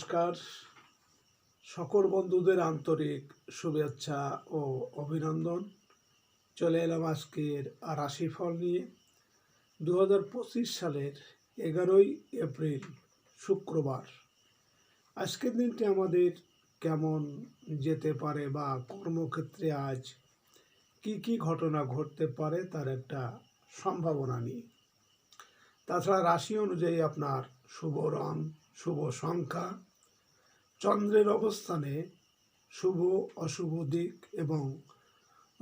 নমস্কার। সকল বন্ধুদের আন্তরিক শুভেচ্ছা ও অভিনন্দন। চলে এলাম আজকের রাশিফল নিয়ে। দু হাজার পঁচিশ সালের এগারোই এপ্রিল, শুক্রবার। আজকের দিনটি আমাদের কেমন যেতে পারে বা কর্মক্ষেত্রে আজ কি কি ঘটনা ঘটতে পারে তার একটা সম্ভাবনা নিয়ে। তাছাড়া রাশি অনুযায়ী আপনার শুভ রং, শুভ সংখ্যা চন্দ্রের অবস্থানে শুভ, অশুভ দিক এবং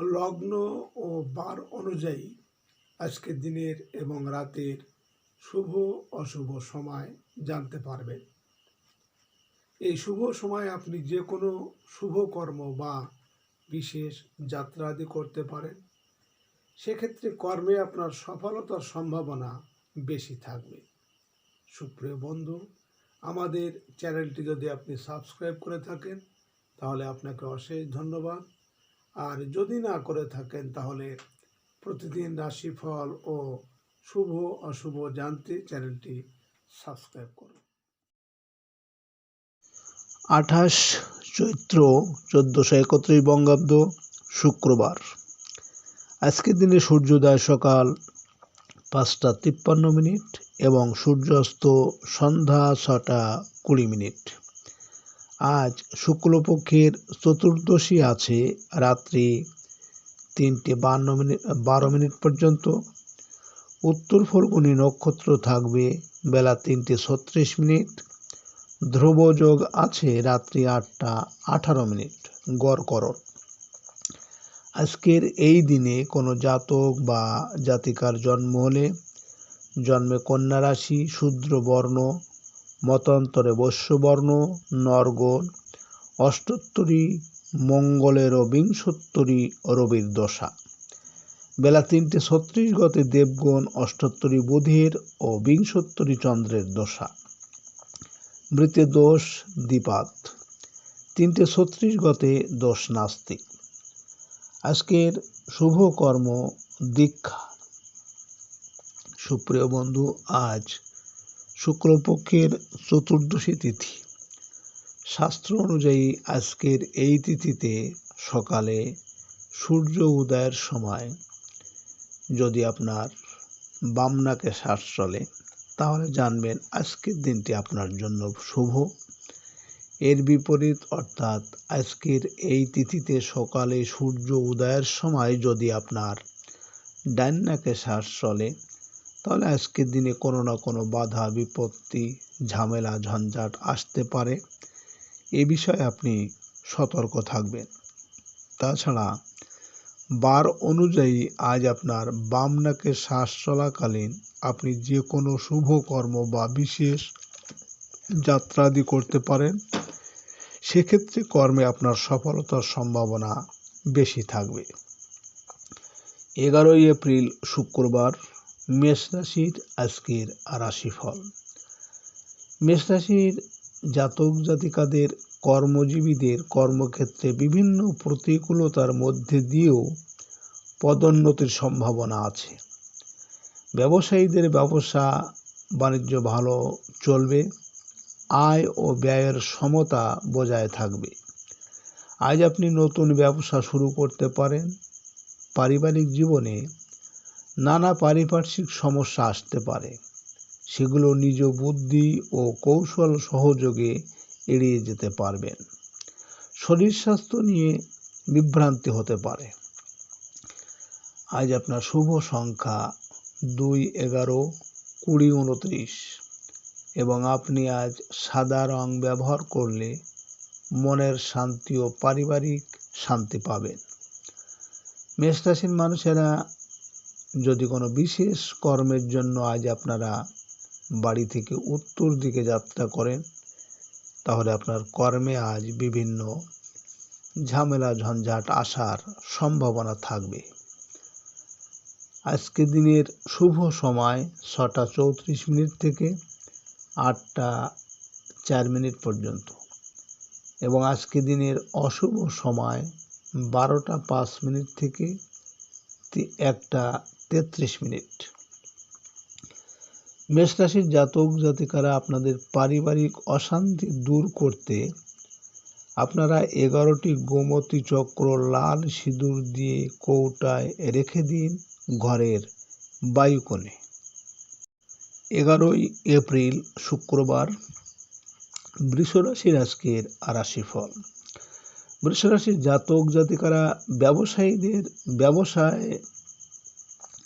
লগ্ন ও বার অনুযায়ী আজকের দিনের এবং রাতের শুভ, অশুভ সময় জানতে পারবেন। এই শুভ সময় আপনি যে কোনো শুভ কর্ম বা বিশেষ যাত্রা আদি করতে পারেন। সেক্ষেত্রে কর্মে আপনার সফলতার সম্ভাবনা বেশি থাকবে। সুপ্রিয় বন্ধু আমাদের চ্যানেলটি যদি আপনি সাবস্ক্রাইব করে থাকেন, তাহলে আপনাকে অশেষ ধন্যবাদ। আর যদি না করে থাকেন, তাহলে প্রতিদিন রাশিফল ও শুভ অশুভ জানতে চ্যানেলটি সাবস্ক্রাইব করুন। আঠাশ চৈত্র চোদ্দোশো একত্রিশ বঙ্গাব্দ শুক্রবার। আজকের দিনে সূর্যোদয় সকাল পাঁচটা তিপ্পান্ন মিনিট এবং সূর্যাস্ত সন্ধ্যা ছটা কুড়ি মিনিট। আজ শুক্লপক্ষের চতুর্দশী আছে রাত্রি তিনটে বান্ন মিনিট, বারো মিনিট পর্যন্ত। উত্তর ফল্গুনী নক্ষত্র থাকবে বেলা তিনটে ছত্রিশ মিনিট। ধ্রুবযোগ আছে রাত্রি আটটা আঠারো মিনিট। গড়করণ আজকের এই দিনে কোনো জাতক বা জাতিকার জন্ম হলে জন্মে কন্যা রাশি, শূদ্র বর্ণ, মতান্তরে বৈশ্যবর্ণ নরগণ অষ্টোত্তরী, মঙ্গলের ও বিংশোত্তরী রবির দশা। বেলা তিনটে ছত্রিশ গতে দেবগণ অষ্টোত্তরী বুধের ও বিংশোত্তরী চন্দ্রের দশা। মৃতে দোষ দ্বিপাত। তিনটে ছত্রিশ গতে দোষ নাস্তিক। আজকের শুভ কর্ম দীক্ষা। সুপ্রিয় বন্ধু, আজ শুক্লপক্ষের চতুর্দশী তিথি। শাস্ত্র অনুযায়ী আজকের এই তিথিতে সকালে সূর্য উদয়ের সময় যদি আপনার বামনাকে শ্বাস চলে, তাহলে জানবেন আজকের দিনটি আপনার জন্য শুভ। এর বিপরীত অর্থাৎ আজকের এই তিথিতে সকালে সূর্য উদয়ের সময় যদি আপনার ডান নাকে শ্বাস চলে, তাহলে আজকের দিনে কোনো না কোনো বাধা, বিপত্তি, ঝামেলা, ঝঞ্ঝাট আসতে পারে। এ বিষয়ে আপনি সতর্ক থাকবেন। তাছাড়া বার অনুযায়ী আজ আপনার বাম নাকে শ্বাস চলাকালীন আপনি যে কোনো শুভ কর্ম বা বিশেষ যাত্রাদি করতে পারেন। সেক্ষেত্রে কর্মে আপনার সফলতার সম্ভাবনা বেশি থাকবে। এগারোই এপ্রিল, শুক্রবার, মেষ রাশির আজকের রাশিফল। মেষ রাশির জাতক জাতিকাদের কর্মজীবীদের কর্মক্ষেত্রে বিভিন্ন প্রতিকূলতার মধ্যে দিয়েও পদোন্নতির সম্ভাবনা আছে। ব্যবসায়ীদের ব্যবসা বাণিজ্য ভালো চলবে। আয় ও ব্যয়ের সমতা বজায় থাকবে। আজ আপনি নতুন ব্যবসা শুরু করতে পারেন। পারিবারিক জীবনে নানা পারিপার্শ্বিক সমস্যা আসতে পারে। সেগুলো নিজ বুদ্ধি ও কৌশল সহযোগে এড়িয়ে যেতে পারবেন। শরীর স্বাস্থ্য নিয়ে বিভ্রান্তি হতে পারে। আজ আপনার শুভ সংখ্যা দুই এগারো কুড়ি উনত্রিশ। এবং আপনি আজ সাদা রং ব্যবহার করলে মনের শান্তি ও পারিবারিক শান্তি পাবেন। মেষ রাশির মানুষেরা যদি কোনো বিশেষ কর্মের জন্য আজ আপনারা বাড়ি থেকে উত্তর দিকে যাত্রা করেন, তাহলে আপনার কর্মে আজ বিভিন্ন ঝামেলা, ঝঞ্ঝাট আসার সম্ভাবনা থাকবে। আজকে দিনের শুভ সময় ছটা চৌত্রিশ মিনিট থেকে আটটা চার মিনিট পর্যন্ত। এবং আজকে দিনের অশুভ সময় বারোটা পাঁচ মিনিট থেকে একটা তেত্রিশ মিনিট। মেষ রাশির জাতক জাতিকারা আপনাদের পারিবারিক অশান্তি দূর করতে আপনারা এগারোটি গোমতী চক্র লাল সিঁদুর দিয়ে কৌটায় রেখে দিন ঘরের বায়ুকোণে। এগারোই এপ্রিল, শুক্রবার, বৃষরাশির আজকের রাশিফল বৃষরাশির জাতক জাতিকারা ব্যবসায়ীদের ব্যবসায়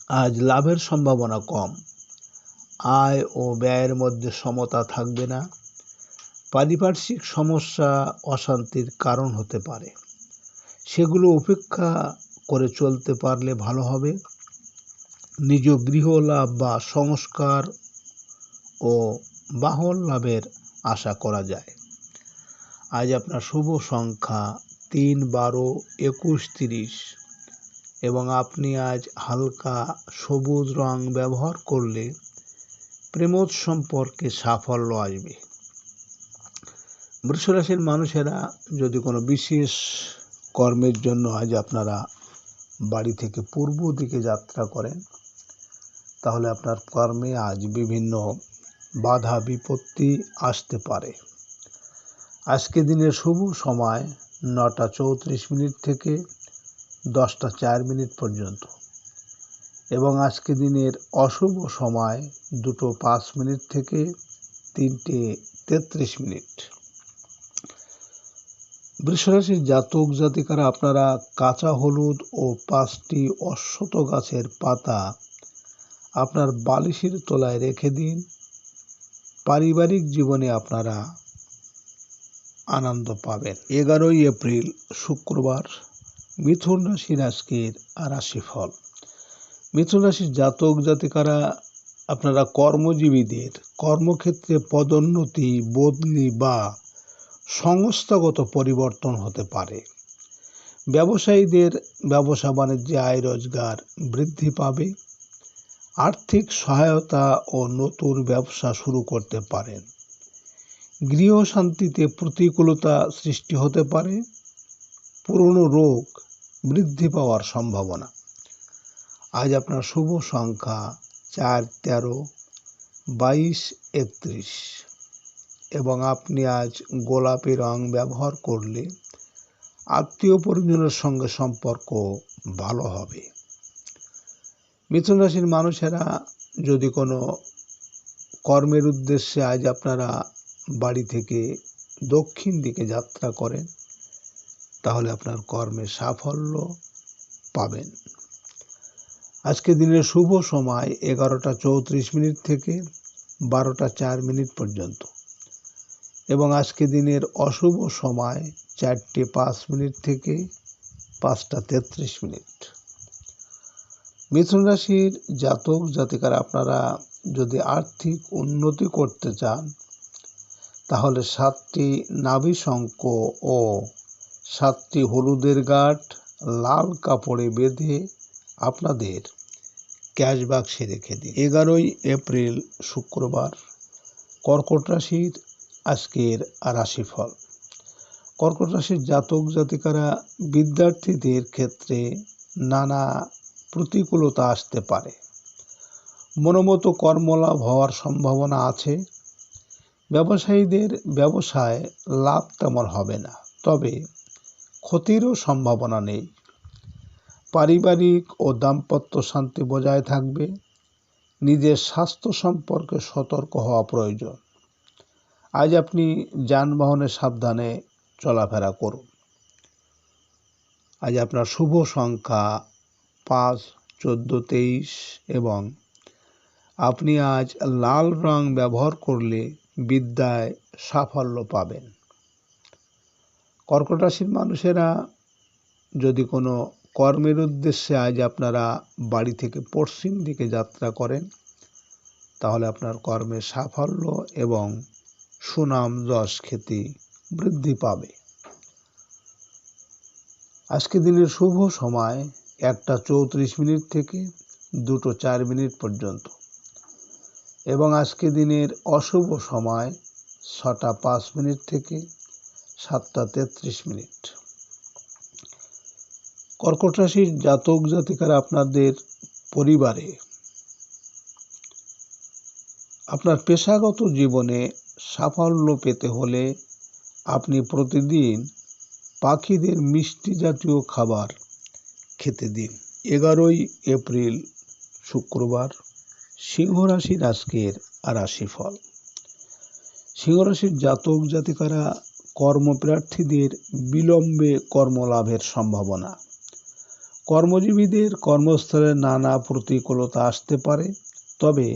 আজ লাভের সম্ভাবনা কম। আয় ও ব্যয়ের মধ্যে সমতা থাকবে না। পারিপার্শ্বিক সমস্যা, অশান্তির কারণ হতে পারে। সেগুলো উপেক্ষা করে চলতে পারলে ভালো হবে। নিজ গৃহ লাভ বা সংস্কার ও বাহন লাভের আশা করা যায়। আজ আপনার শুভ সংখ্যা তিন বারো একুশ তিরিশ এবং আপনি আজ হালকা সবুজ রং ব্যবহার করলে প্রেমোদ সম্পর্কে সাফল্য আসবে। বৃষরাশির মানুষেরা যদি কোনো বিশেষ কর্মের জন্য আজ আপনারা বাড়ি থেকে পূর্ব দিকে যাত্রা করেন, তাহলে আপনার কর্মে আজ বিভিন্ন বাধা বিপত্তি আসতে পারে। আজকে দিনের শুভ সময় নটা চৌত্রিশ মিনিট থেকে দশটা চার মিনিট পর্যন্ত এবং আজকে দিনের অশুভ সময় দুটো পাঁচ মিনিট থেকে তিনটে তেত্রিশ মিনিট। বৃষরাশির জাতক জাতিকারা আপনারা কাঁচা হলুদ ও পাঁচটি অশ্বত গাছের পাতা আপনার বালিশের তলায় রেখে দিন। পারিবারিক জীবনে আপনারা আনন্দ পাবেন। এগারোই এপ্রিল, শুক্রবার, মিথুন রাশির আজকের রাশিফল। মিথুন রাশির জাতক জাতিকারা, আপনারা কর্মজীবীদের কর্মক্ষেত্রে পদোন্নতি, বদলি বা সংস্থাগত পরিবর্তন হতে পারে। ব্যবসায়ীদের ব্যবসা বাণিজ্যে আয় রোজগার বৃদ্ধি পাবে। আর্থিক সহায়তা ও নতুন ব্যবসা শুরু করতে পারেন। গৃহ শান্তিতে প্রতিকূলতা সৃষ্টি হতে পারে। পুরনো রোগ বৃদ্ধি পাওয়ার সম্ভাবনা। আজ আপনার শুভ সংখ্যা চার, তেরো, বাইশ, একত্রিশ। এবং আপনি আজ গোলাপি রং ব্যবহার করলে আত্মীয় পরিজনের সঙ্গে সম্পর্ক ভালো হবে। মিথুন রাশির মানুষেরা যদি কোনো কর্মের উদ্দেশ্যে আজ আপনারা বাড়ি থেকে দক্ষিণ দিকে যাত্রা করেন, তাহলে আপনার কর্মে সাফল্য পাবেন। আজকে দিনের শুভ সময় এগারোটা চৌত্রিশ মিনিট থেকে বারোটা চার মিনিট পর্যন্ত এবং আজকে দিনের অশুভ সময় চারটে পাঁচ মিনিট থেকে পাঁচটা তেত্রিশ মিনিট। মিথুন রাশির জাতক জাতিকারা আপনারা যদি আর্থিক উন্নতি করতে চান, তাহলে সাতটি নাভি শঙ্খ ও সাতটি হলুদের গাঁট লাল কাপড়ে বেঁধে আপনাদের ক্যাশ বাক্সে রেখে দিন। এগারোই এপ্রিল শুক্রবার, কর্কট রাশির আজকের রাশিফল। কর্কট রাশির জাতক জাতিকারা বিদ্যার্থীদের ক্ষেত্রে নানা প্রতিকূলতা আসতে পারে। মনোমতো কর্মলাভ হওয়ার সম্ভাবনা আছে। ব্যবসায়ীদের ব্যবসায় লাভ তেমন হবে না, তবে ক্ষতিরও সম্ভাবনা নেই। পারিবারিক ও দাম্পত্য শান্তি বজায় থাকবে। নিজের স্বাস্থ্য সম্পর্কে সতর্ক হওয়া প্রয়োজন। আজ আপনি যানবাহনে সাবধানে চলাফেরা করুন। আজ আপনার শুভ সংখ্যা পাঁচ, চোদ্দ, তেইশ এবং আপনি আজ লাল রং ব্যবহার করলে বিদ্যায় সাফল্য পাবেন। কর্কট রাশির মানুষেরা যদি কোনো কর্মের উদ্দেশ্যে আজ আপনারা বাড়ি থেকে পশ্চিম দিকে যাত্রা করেন, তাহলে আপনার কর্মের সাফল্য এবং সুনাম যশ খ্যাতি বৃদ্ধি পাবে। আজকে দিনের শুভ সময় একটা চৌত্রিশ মিনিট থেকে দুটো চার মিনিট পর্যন্ত। এবং আজকে দিনের অশুভ সময় ছটা পাঁচ মিনিট থেকে সাতটা তেত্রিশ মিনিট। কর্কট রাশির জাতক জাতিকারা আপনাদের পরিবারে আপনার পেশাগত জীবনে সাফল্য পেতে হলে আপনি প্রতিদিন পাখিদের মিষ্টি জাতীয় খাবার খেতে দিন। এগারোই এপ্রিল, শুক্রবার সিংহ রাশির আজকের রাশিফল। সিংহ রাশির জাতক জাতিকারা কর্মপ্রার্থীদের বিলম্বে কর্মলাভের সম্ভাবনা। কর্মজীবীদের কর্মস্থলে নানা প্রতিকূলতা আসতে পারে, তবে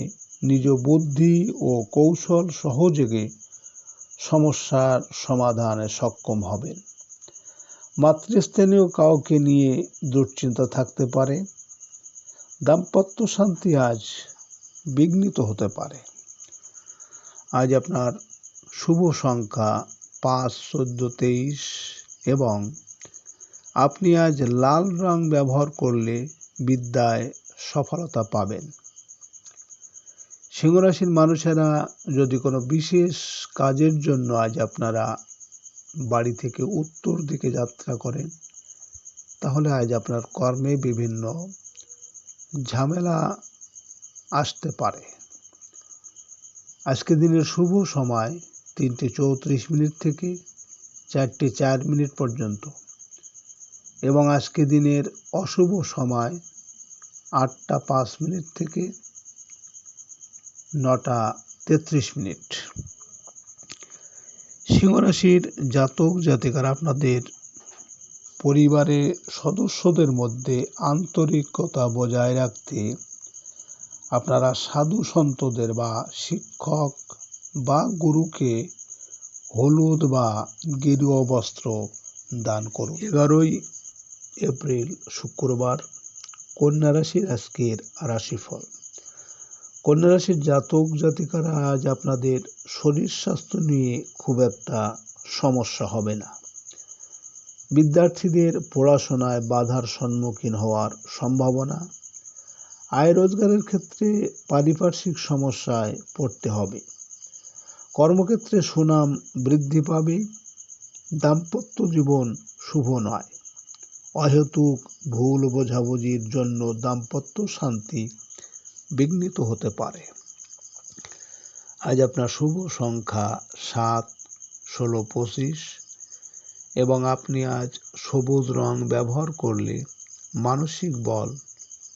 নিজ বুদ্ধি ও কৌশল সহযোগে সমস্যার সমাধানে সক্ষম হবেন। মাতৃস্থানীয় কাউকে নিয়ে দুশ্চিন্তা থাকতে পারে। দাম্পত্য শান্তি আজ বিঘ্নিত হতে পারে। আজ আপনার শুভ সংখ্যা পাঁচ, চোদ্দ, তেইশ এবং আপনি আজ লাল রং ব্যবহার করলে বিদ্যায় সফলতা পাবেন। সিংহরাশির মানুষেরা যদি কোনো বিশেষ কাজের জন্য আজ আপনারা বাড়ি থেকে উত্তর দিকে যাত্রা করেন, তাহলে আজ আপনার কর্মে বিভিন্ন ঝামেলা আসতে পারে। আজকে দিনের শুভ সময় তিনটে চৌত্রিশ মিনিট থেকে চারটে চার মিনিট পর্যন্ত এবং আজকে দিনের অশুভ সময় আটটা পাঁচ মিনিট থেকে নটা তেত্রিশ মিনিট। সিংহরাশির জাতক জাতিকারা আপনাদের পরিবারে সদস্যদের মধ্যে আন্তরিকতা বজায় রাখতে আপনারা সাধু সন্তদের বা শিক্ষক বা গুরুকে হলুদ বা গেরুয়া বস্ত্র দান করুন। এগারোই এপ্রিল শুক্রবার কন্যা রাশির আজকের রাশিফল। কন্যা রাশির জাতক জাতিকারা আজ আপনাদের শরীর স্বাস্থ্য নিয়ে খুব একটা সমস্যা হবে না। বিদ্যার্থীদের পড়াশোনায় বাধার সম্মুখীন হওয়ার সম্ভাবনা। আয় রোজগারের ক্ষেত্রে পারিপার্শ্বিক সমস্যায় পড়তে হবে। কর্মক্ষেত্রে সুনাম বৃদ্ধি পাবে। দাম্পত্য জীবন শুভ নয়। অহেতুক ভুল বোঝাবুঝির জন্য দাম্পত্য শান্তি বিঘ্নিত হতে পারে। আজ আপনার শুভ সংখ্যা সাত, ষোলো, পঁচিশ এবং আপনি আজ সবুজ রং ব্যবহার করলে মানসিক বল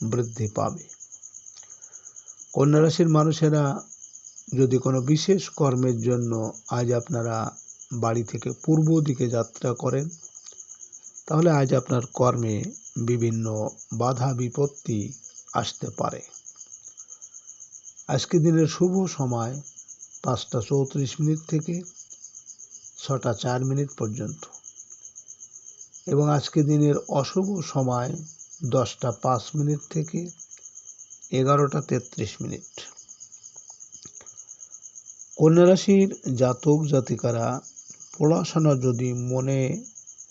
বৃদ্ধি পাবে। কন্যা রাশির মানুষেরা যদি কোনো বিশেষ কর্মের জন্য আজ আপনারা বাড়ি থেকে পূর্ব দিকে যাত্রা করেন, তাহলে আজ আপনার কর্মে বিভিন্ন বাধা বিপত্তি আসতে পারে। আজকে দিনের শুভ সময় পাঁচটা চৌত্রিশ মিনিট থেকে ছটা চার মিনিট পর্যন্ত। এবং আজকে দিনের অশুভ সময় দশটা পাঁচ মিনিট থেকে এগারোটা তেত্রিশ মিনিট। কন্যা রাশির জাতক জাতিকারা পড়াশোনা যদি মনে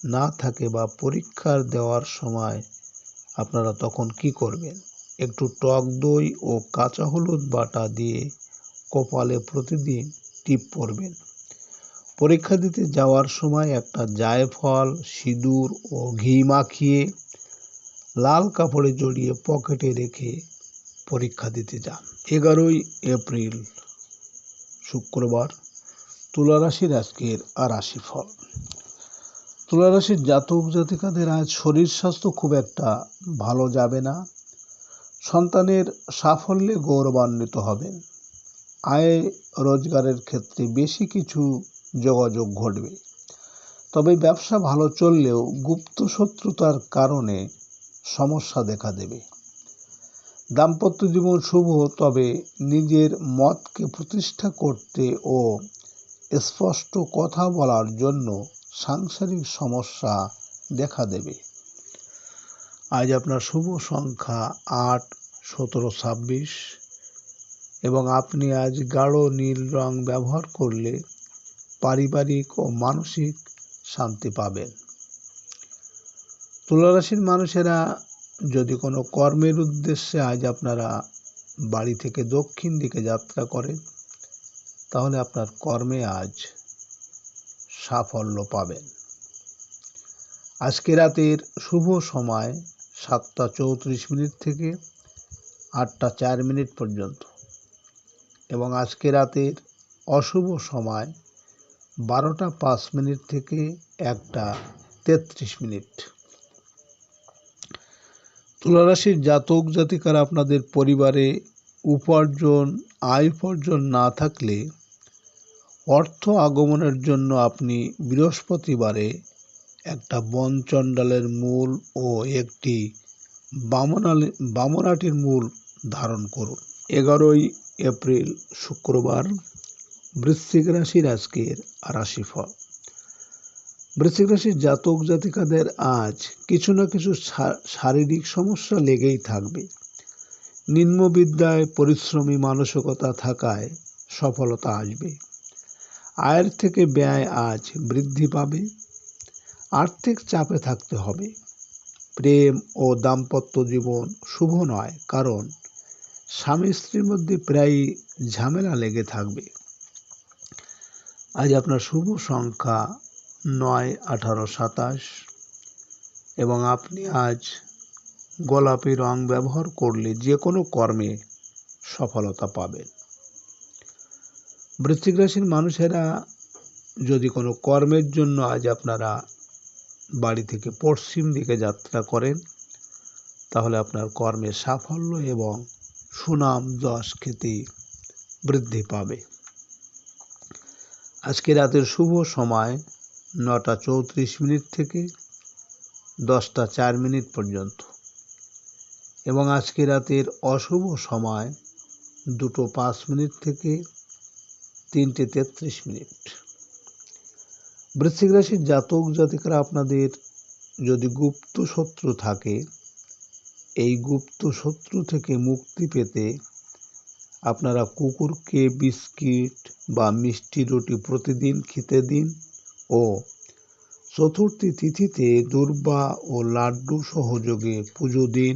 না থাকে বা পরীক্ষার দেওয়ার সময় আপনারা তখন কি করবেন? একটু টক দই ও কাঁচা হলুদ বাটা দিয়ে কপালে প্রতিদিন টিপ পরবেন। পরীক্ষা দিতে যাওয়ার সময় একটা জায়ফল, সিঁদুর ও ঘি মাখিয়ে লাল কাপড়ে জড়িয়ে পকেটে রেখে পরীক্ষা দিতে যান। এগারোই এপ্রিল, শুক্রবার, তুলারাশির আজকের রাশিফল তুলারাশির জাতক জাতিকাদের আজ শরীর স্বাস্থ্য খুব একটা ভালো যাবে না। সন্তানের সাফল্যে গৌরবান্বিত হবেন। আয় রোজগারের ক্ষেত্রে বেশি কিছু যোগাযোগ ঘটবে। তবে ব্যবসা ভালো চললেও গুপ্ত শত্রুতার কারণে সমস্যা দেখা দেবে। দাম্পত্য জীবন শুভ, তবে নিজের মতকে প্রতিষ্ঠা করতে ও স্পষ্ট কথা বলার জন্য সাংসারিক সমস্যা দেখা দেবে। আজ আপনার শুভ সংখ্যা আট, সতেরো, ছাব্বিশ এবং আপনি আজ গাঢ় নীল রং ব্যবহার করলে পারিবারিক ও মানসিক শান্তি পাবেন। তুলারাশির মানুষেরা যদি কোনো কর্মের উদ্দেশ্যে আজ আপনারা বাড়ি থেকে দক্ষিণ দিকে যাত্রা করেন, তাহলে আপনার কর্মে আজ সাফল্য পাবেন। আজকে রাতের শুভ সময় সাতটা চৌত্রিশ মিনিট থেকে আটটা চার মিনিট পর্যন্ত। এবং আজকে রাতের অশুভ সময় বারোটা পাঁচ মিনিট থেকে একটা তেত্রিশ মিনিট। তুলারাশির জাতক জাতিকারা আপনাদের পরিবারে উপার্জন, আয় উপার্জন না থাকলে অর্থ আগমনের জন্য আপনি বৃহস্পতিবারে একটা বনচণ্ডালের মূল ও একটি বামনাল, বামনাটির মূল ধারণ করুন। এগারোই এপ্রিল শুক্রবার বৃশ্চিক রাশির আজকের রাশিফল। বৃশ্চিক রাশির জাতক জাতিকাদের আজ কিছু না কিছু শারীরিক সমস্যা লেগেই থাকবে। নিম্নবিদ্যায় পরিশ্রমী মানসিকতা থাকায় সফলতা আসবে। আয়ের থেকে ব্যয় আজ বৃদ্ধি পাবে। আর্থিক চাপে থাকতে হবে। প্রেম ও দাম্পত্য জীবন শুভ নয়, কারণ স্বামী স্ত্রীর মধ্যে প্রায়ই ঝামেলা লেগে থাকবে। আজ আপনার শুভ সংখ্যা নয়, আঠারো, সাতাশ এবং আপনি আজ গোলাপি রং ব্যবহার করলে যে কোনো কর্মে সফলতা পাবেন। বৃশ্চিক রাশির মানুষেরা যদি কোনো কর্মের জন্য আজ আপনারা বাড়ি থেকে পশ্চিম দিকে যাত্রা করেন, তাহলে আপনার কর্মের সাফল্য এবং সুনাম, যশ, খ্যাতি বৃদ্ধি পাবে। আজকে রাতের শুভ সময় নটা চৌত্রিশ মিনিট থেকে দশটা চার মিনিট পর্যন্ত। এবং আজকে রাতের অশুভ সময় দুটো পাঁচ মিনিট থেকে তিনটে তেত্রিশ মিনিট। বৃশ্চিক রাশির জাতক জাতিকারা আপনাদের যদি গুপ্ত শত্রু থাকে, এই গুপ্ত শত্রু থেকে মুক্তি পেতে আপনারা কুকুরকে বিস্কিট বা মিষ্টি রুটি প্রতিদিন খেতে দিন ও চতুর্থী তিথিতে দুর্বা ও লাড্ডু সহযোগে পুজো দিন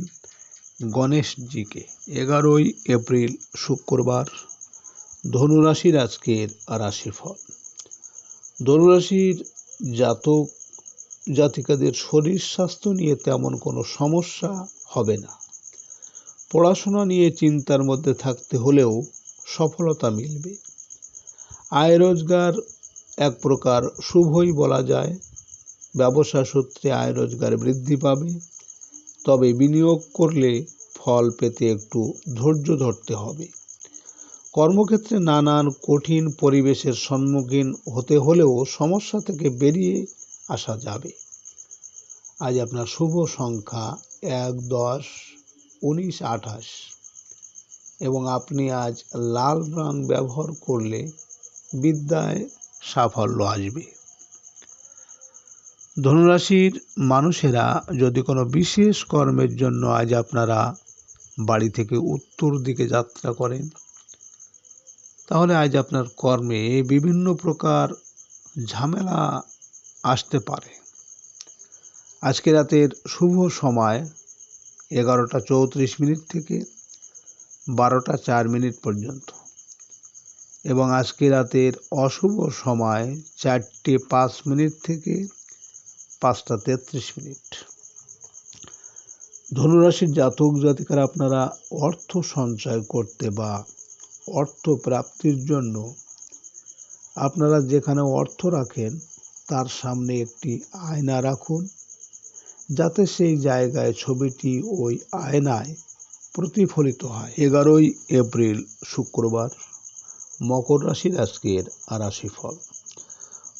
গণেশজিকে। এগারোই এপ্রিল শুক্রবার ধনুরাশির আজকের রাশিফল। ধনুরাশির জাতক, জাতিকাদের শরীর স্বাস্থ্য নিয়ে তেমন কোনো সমস্যা হবে না। পড়াশোনা নিয়ে চিন্তার মধ্যে থাকতে হলেও সফলতা মিলবে। আয় রোজগার এক প্রকার শুভই বলা যায়। ব্যবসা সূত্রে আয় রোজগার বৃদ্ধি পাবে। তবে বিনিয়োগ করলে ফল পেতে একটু ধৈর্য ধরতে হবে। কর্মক্ষেত্রে নানান কঠিন পরিবেশের সম্মুখীন হতে হলেও সমস্যা থেকে বেরিয়ে আসা যাবে। আজ আপনার শুভ সংখ্যা এক, দশ, উনিশ, আঠাশ। এবং আপনি আজ লাল রং ব্যবহার করলে বিদ্যায় সাফল্য আসবে। ধনুরাশির মানুষেরা যদি কোনো বিশেষ কর্মের জন্য আজ আপনারা বাড়ি থেকে উত্তর দিকে যাত্রা করেন তাহলে আজ আপনার কর্মে বিভিন্ন প্রকার ঝামেলা আসতে পারে। আজকে রাতের শুভ সময় এগারোটা চৌত্রিশ মিনিট থেকে বারোটা চার মিনিট পর্যন্ত এবং আজকে রাতের অশুভ সময় চারটে পাঁচ মিনিট থেকে পাঁচটা তেত্রিশ মিনিট। ধনুরাশির জাতক জাতিকারা আপনারা অর্থ সঞ্চয় করতে বা অর্থ প্রাপ্তির জন্য আপনারা যেখানে অর্থ রাখেন, তার সামনে একটি আয়না রাখুন, যাতে সেই জায়গায় ছবিটি ওই আয়নায় প্রতিফলিত হয়। এগারোই এপ্রিল, শুক্রবার, মকর রাশির আজকের রাশিফল।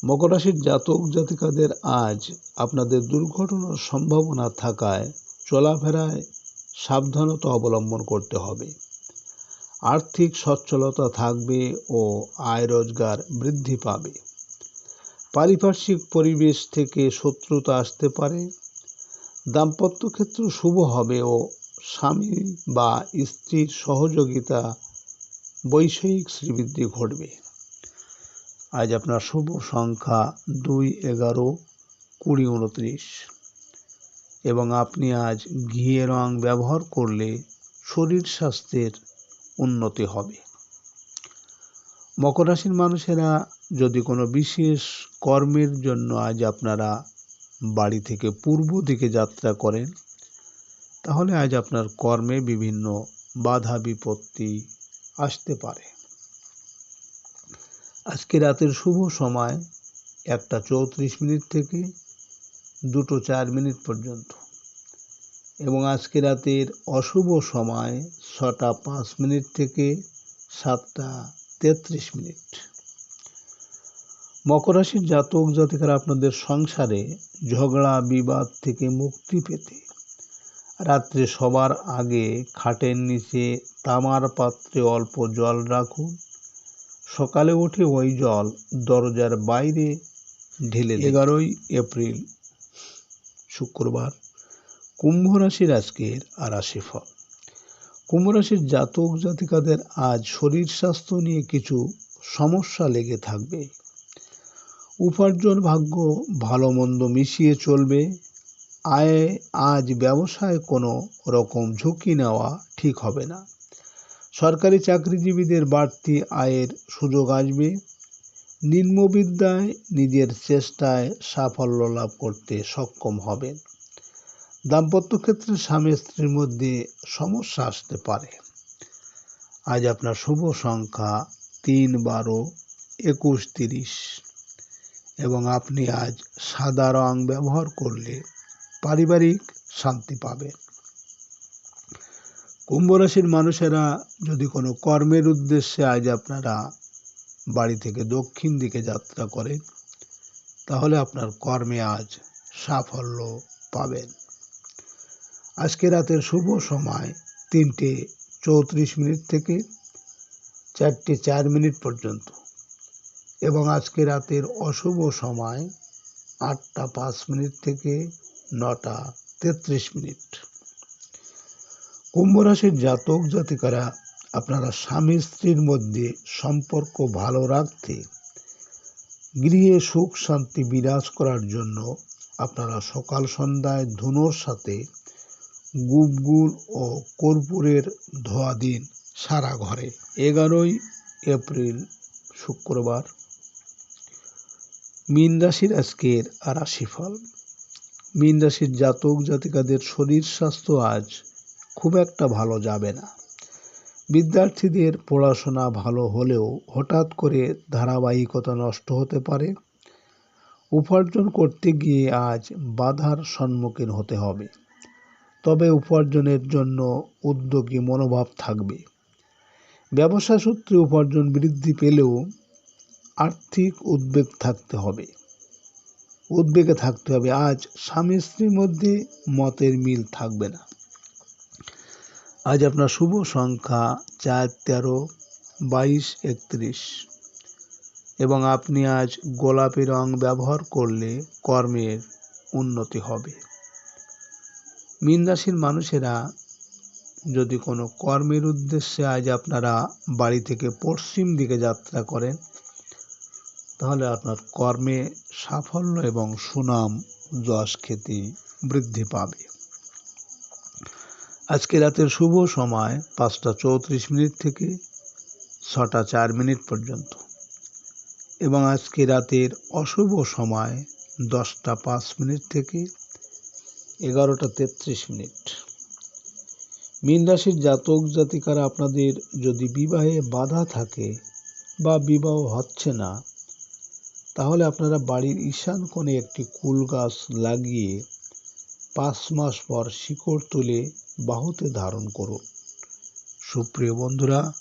মকর রাশির জাতক জাতিকাদের আজ আপনাদের দুর্ঘটনার সম্ভাবনা থাকায় চলাফেরায় সাবধানতা অবলম্বন করতে হবে। আর্থিক সচ্ছলতা থাকবে ও আয় রোজগার বৃদ্ধি পাবে। পারিপার্শ্বিক পরিবেশ থেকে শত্রুতা আসতে পারে। দাম্পত্য ক্ষেত্র শুভ হবে ও স্বামী বা স্ত্রীর সহযোগিতা বৈষয়িক শ্রীবৃদ্ধি ঘটবে। আজ আপনার শুভ সংখ্যা দুই এগারো কুড়ি উনত্রিশ। এবং আপনি আজ ঘিয়ে রং ব্যবহার করলে শরীর স্বাস্থ্যের উন্নতি হবে। মকর রাশির মানুষেরা যদি কোনো বিশেষ কর্মের জন্য আজ আপনারা বাড়ি থেকে পূর্ব দিকে যাত্রা করেন, তাহলে আজ আপনার কর্মে বিভিন্ন বাধা বিপত্তি আসতে পারে। আজকে রাতের শুভ সময় একটা চৌত্রিশ মিনিট থেকে দুটো চার মিনিট পর্যন্ত। এবং আজকে রাতের অশুভ সময় ছটা পাঁচ মিনিট থেকে সাতটা তেত্রিশ মিনিট। মকর রাশির জাতক জাতিকারা আপনাদের সংসারে ঝগড়া, বিবাদ থেকে মুক্তি পেতে। রাত্রে সবার আগে খাটের নিচে তামার পাত্রে অল্প জল রাখুন। সকালে উঠে ওই জল দরজার বাইরে ঢেলে এগারোই এপ্রিল, শুক্রবার। কুম্ভ রাশির আজকের রাশিফল। কুম্ভ রাশির জাতক জাতিকাদের আজ শরীর স্বাস্থ্য নিয়ে কিছু সমস্যা লেগে থাকবে। উপার্জন ভাগ্য ভালো মন্দ মিশিয়ে চলবে। আয়ে আজ ব্যবসায় কোনো রকম ঝুঁকি নেওয়া ঠিক হবে না। সরকারি চাকরিজীবীদের বাড়তি আয়ের সুযোগ আসবে। নিম্নবিদ্যায় নিজের চেষ্টায় সাফল্য লাভ করতে সক্ষম হবেন। দাম্পত্য ক্ষেত্রে স্বামী স্ত্রীর মধ্যে সমস্যা আসতে পারে। আজ আপনার শুভ সংখ্যা তিন বারো একুশ তিরিশ এবং আপনি আজ সাদা রং ব্যবহার করলে পারিবারিক শান্তি পাবেন। কুম্ভ রাশির মানুষেরা যদি কোনো কর্মের উদ্দেশ্যে আজ আপনারা বাড়ি থেকে দক্ষিণ দিকে যাত্রা করেন, তাহলে আপনার কর্মে আজ সাফল্য পাবেন। আজকে রাতের শুভ সময় তিনটে চৌত্রিশ মিনিট থেকে চারটে চার মিনিট পর্যন্ত। এবং আজকে রাতের অশুভ সময় আটটা পাঁচ মিনিট থেকে নটা তেত্রিশ মিনিট। কুম্ভ রাশির জাতক জাতিকারা, আপনারা স্বামী স্ত্রীর মধ্যে সম্পর্ক ভালো রাখতে, গৃহে সুখ শান্তি বিরাজ করার জন্য আপনারা সকাল সন্ধ্যায় ধুনোর সাথে গুপগুল ও কর্পূরের ধোয়া দিন সারা ঘরে। এগারোই এপ্রিল, শুক্রবার। মীন রাশির আজকের রাশিফল। মীন রাশির জাতক জাতিকাদের শরীর স্বাস্থ্য আজ খুব একটা ভালো যাবে না। বিদ্যার্থীদের পড়াশোনা ভালো হলেও হঠাৎ করে ধারাবাহিকতা নষ্ট হতে পারে। উপার্জন করতে গিয়ে আজ বাধার সম্মুখীন হতে হবে। তবে উপার্জনের জন্য উদ্যোগী মনোভাব থাকবে। ব্যবসা সূত্রে উপার্জন বৃদ্ধি পেলেও আর্থিক উদ্বেগ থাকতে হবে। উদ্বেগে থাকতে হবে। আজ স্বামী স্ত্রীর মধ্যে মতের মিল থাকবে না। আজ আপনার শুভ সংখ্যা চার, তেরো, বাইশ, একত্রিশ। এবং আপনি আজ গোলাপি রং ব্যবহার করলে কর্মের উন্নতি হবে। মীন রাশির মানুষেরা যদি কোনো কর্মের উদ্দেশ্যে আজ আপনারা বাড়ি থেকে পশ্চিম দিকে যাত্রা করেন, তাহলে আপনার কর্মে সাফল্য এবং সুনাম, যশ, খ্যাতি বৃদ্ধি পাবে। আজকে রাতের শুভ সময় পাঁচটা চৌত্রিশ মিনিট থেকে ছটা চার মিনিট পর্যন্ত। এবং আজকে রাতের অশুভ সময় দশটা পাঁচ মিনিট থেকে এগারোটা তেত্রিশ মিনিট। মীন রাশির জাতক জাতিকারা আপনাদের যদি বিবাহে বাধা থাকে বা বিবাহ হচ্ছে না, তাহলে আপনারা বাড়ির ঈশান কোণে একটি কুল গাছ লাগিয়ে পাঁচ মাস পর শিকড় তুলে বাহুতে ধারণ করুন। সুপ্রিয় বন্ধুরা